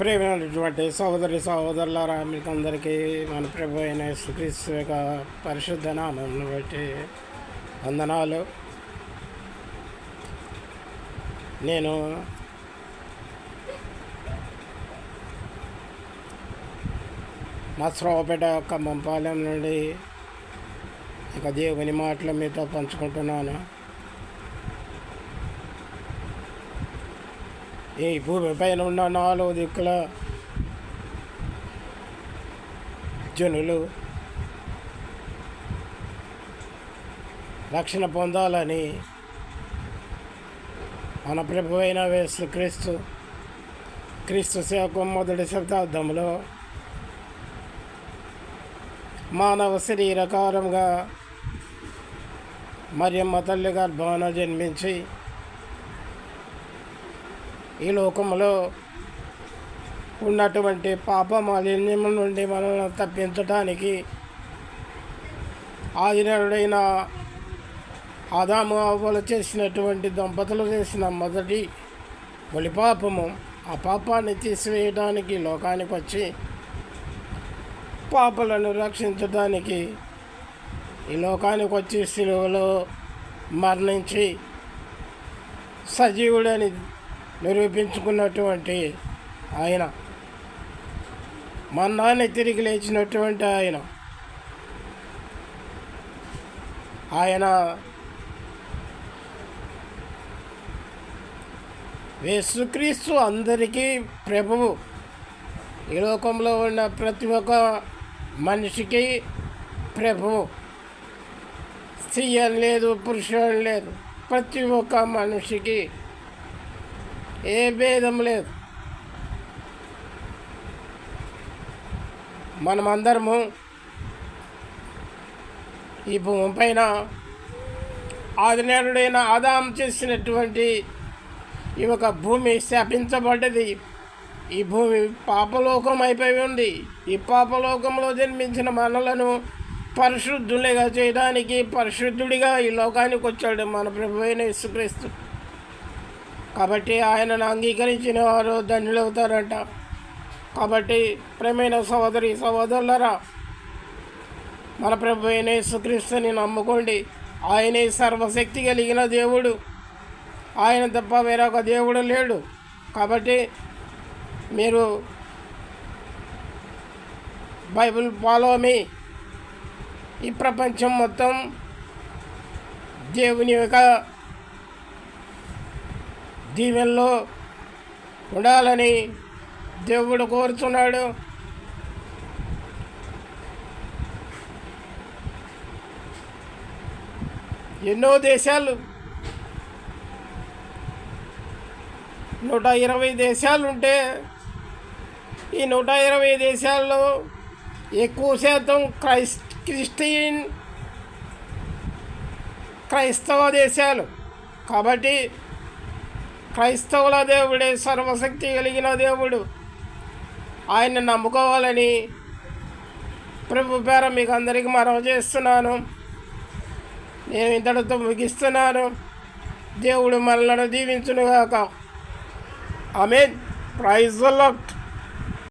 ప్రేమైనటువంటి సహోదరి సహోదరులారా మీకు అందరికీ మన ప్రభు అయిన యేసుక్రీస్తు యొక్క పరిశుద్ధ నామం బట్టి వందనాలు. నేను నస్రావుపేట ఖమ్మంపాలెం నుండి ఇక దేవుని మాటలు మీతో పంచుకుంటున్నాను. ఈ భూమి పైన ఉన్న నాలుగు దిక్కుల జనులు రక్షణ పొందాలని మన ప్రభు అయిన వేసు క్రీస్తు క్రీస్తు సేవకు మొదటి శతాబ్దంలో మానవ శరీరకారంగా మరియమ్మ తల్లి గర్భాన జన్మించి ఈ లోకంలో ఉన్నటువంటి పాప మాలిన్యం నుండి మనల్ని తప్పించడానికి ఆదినాడుడైన ఆదాము అవ్వలు చేసినటువంటి దంపతులు చేసిన మొదటి బలిపాపము ఆ పాపాన్ని తీసివేయడానికి లోకానికి వచ్చి పాపలను రక్షించడానికి ఈ లోకానికి వచ్చి సిలువలో మరణించి సజీవుడని నిరూపించుకున్నటువంటి ఆయన. మన్నాన్ని తిరిగి లేచినటువంటి ఆయన. ఆయన యేసుక్రీస్తు అందరికీ ప్రభువు. ఈ లోకంలో ఉన్న ప్రతి ఒక్క మనిషికి ప్రభువు. స్త్రీ అని లేదు పురుషుడు లేదు ప్రతి ఒక్క మనిషికి ఏ భేదం లేదు. మనమందరము ఈ భూమి పైన ఆదినేరుడైన ఆదాం చేసినటువంటి ఈ ఒక భూమి శాపించబడ్డది. ఈ భూమి పాపలోకం అయిపోయి ఉంది. ఈ పాపలోకంలో జన్మించిన మనలను పరిశుద్ధులుగా చేయడానికి పరిశుద్ధుడిగా ఈ లోకానికి వచ్చాడు మన ప్రభు అయిన యేసుక్రీస్తు. కాబట్టి ఆయనను అంగీకరించిన వారు ధన్యులవుతారంట కాబట్టి ప్రేమైన సహోదరి సహోదరులరా మన ప్రభు అయిన యేసుక్రీస్తుని నమ్ముకోండి. ఆయనే సర్వశక్తి కలిగిన దేవుడు. ఆయన తప్ప వేరొక దేవుడు లేడు. కాబట్టి మీరు బైబిల్ ఫాలో మీ. ఈ ప్రపంచం మొత్తం దేవుని యొక్క దీవెల్లో ఉండాలని దేవుడు కోరుతున్నాడు ఎన్నో దేశాలు నూట ఇరవై దేశాలు ఉంటే ఈ నూట ఇరవై దేశాల్లో ఎక్కువ శాతం క్రైస్ క్రిస్టియన్ క్రైస్తవ దేశాలు. కాబట్టి క్రైస్తవుల దేవుడే సర్వశక్తి కలిగిన దేవుడు. ఆయన నమ్ముకోవాలని ప్రభు పేర మీకు అందరికీ మనవి చేస్తున్నాను. నేను ఇంతటితో ముగిస్తున్నాను. దేవుడు మనలను దీవించునుగాక. ఆమె ప్రైజ్ లాట్